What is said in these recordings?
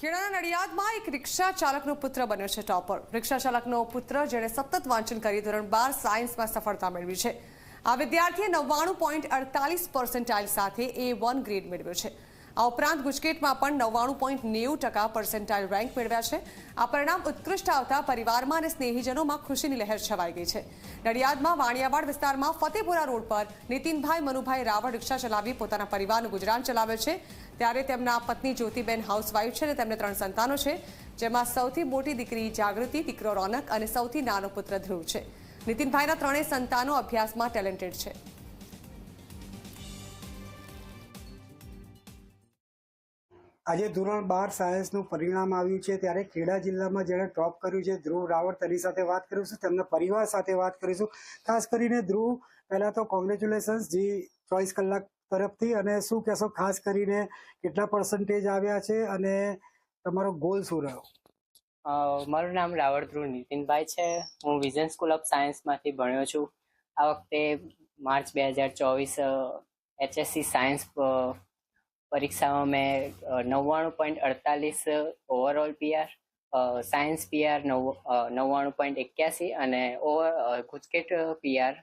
ખેડાના નડિયાદમાં એક રિક્ષા ચાલકનો પુત્ર બન્યો છે ટોપર રિક્ષા ચાલકનો પુત્ર જેણે સતત વાંચન કરી ધોરણ બાર સાયન્સમાં સફળતા મેળવી છે. આ વિદ્યાર્થીએ નવ્વાણું પોઈન્ટ અડતાલીસ પર્સન્ટાઇલ સાથે એ વન ગ્રેડ મેળવ્યો છે. આ ઉપરાંત ગુજકેટમાં પણ નવ્વાણું પોઈન્ટ નેવું ટકા પર્સન્ટાઇલ રેન્ક મેળવ્યા છે. આ પરિણામ ઉત્કૃષ્ટ આવતા પરિવારમાં અને સ્નેહીજનોમાં ખુશીની લહેર છવાઈ ગઈ છે. નડિયાદમાં વાણિયાવાડ વિસ્તારમાં ફતેપુરા રોડ પર નીતિનભાઈ, મનુભાઈ રાવળ રિક્ષા ચલાવી પોતાના પરિવારનું ગુજરાન ચલાવે છે. ત્યારે તેમના પત્ની જ્યોતિબેન હાઉસવાઈફ છે અને તેમને ત્રણ સંતાનો છે. જેમાં સૌથી મોટી દીકરી જાગૃતિ, દીકરો રોનક અને સૌથી નાનો પુત્ર ધ્રુવ છે. નીતિનભાઈના ત્રણેય સંતાનો અભ્યાસમાં ટેલેન્ટેડ છે. આજે ધોરણ બાર સાયન્સનું પરિણામ આવ્યું છે. ત્યારે ખેડા જિલ્લામાં જેણે ટોપ કર્યું છે ધ્રુવ રાવળ. તેની સાથે વાત કરીશું તેમના પરિવાર સાથે વાત કરીશું ખાસ કરીને ધ્રુવ, પહેલા તો કોંગ્રેચ્યુલેશન્સ જી ચોવીસ કલાક તરફથી અને શું કહેશો, ખાસ કરીને કેટલા પર્સન્ટેજ આવ્યા છે અને તમારો ગોલ શું રહ્યો? મારું નામ રાવળ ધ્રુવ નીતિનભાઈ છે. હું વિઝન સ્કૂલ ઓફ સાયન્સમાંથી ભણ્યો છું. આ વખતે માર્ચ બે હજાર ચોવીસ એચએસસી સાયન્સ પરીક્ષામાં મેં નવ્વાણું પોઈન્ટ અડતાલીસ ઓવરઓલ પીઆર સાયન્સ પીઆર નવ નવ્વાણું પોઈન્ટ એક્યાસી અને ઓવર ગુજકેટ પીઆર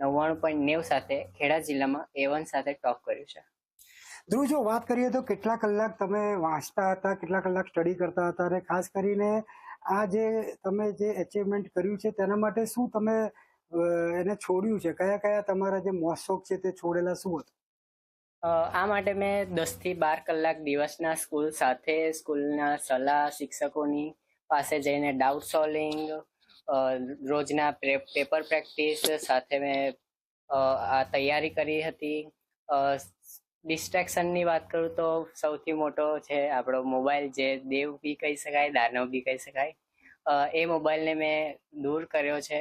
નવ્વાણું પોઈન્ટ નેવું સાથે ખેડા જિલ્લામાં એ વન સાથે ટોપ કર્યું છે. ધ્રુવ, જો વાત કરીએ તો કેટલા કલાક તમે વાંચતા હતા, કેટલા કલાક સ્ટડી કરતા હતા અને ખાસ કરીને આ જે તમે જે એચિવમેન્ટ કર્યું છે તેના માટે શું તમે એને છોડ્યું છે? કયા કયા તમારા જે મોસોક છે તે છોડેલા શું હતું? આ માટે મેં દસથી બાર કલાક દિવસના સ્કૂલ સાથે સ્કૂલના સલાહ શિક્ષકોની પાસે જઈને ડાઉટ સોલ્વિંગ રોજના પેપર પ્રેક્ટિસ સાથે મેં આ તૈયારી કરી હતી. ડિસ્ટ્રેક્શનની વાત કરું તો સૌથી મોટો છે આપણો મોબાઈલ જે દેવ બી કહી શકાય, દાનવ બી કહી શકાય. એ મોબાઈલને મેં દૂર કર્યો છે.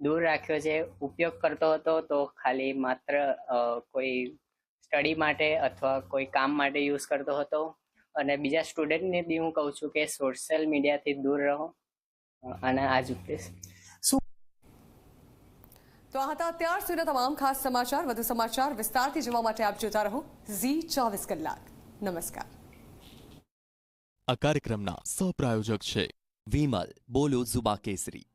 દૂર રાખ્યો છે. ઉપયોગ કરતો હતો તો ખાલી માત્ર કોઈ સ્ટડી માટે અથવા કોઈ કામ માટે યુઝ કરતો હતો. અને બીજા સ્ટુડન્ટને બી હું કહું છું કે સોશિયલ મીડિયાથી દૂર રહો. અને આ જ ઉપદેશ તો આ હતા અત્યાર સુધીના તમામ ખાસ સમાચાર. વધુ સમાચાર વિસ્તારથી જોવા માટે આપ જોતા રહો ઝી ચોવીસ કલાક. નમસ્કાર. આ કાર્યક્રમના સહપ્રાયોજક છે વિમલ બોલો ઝુબા કેસરી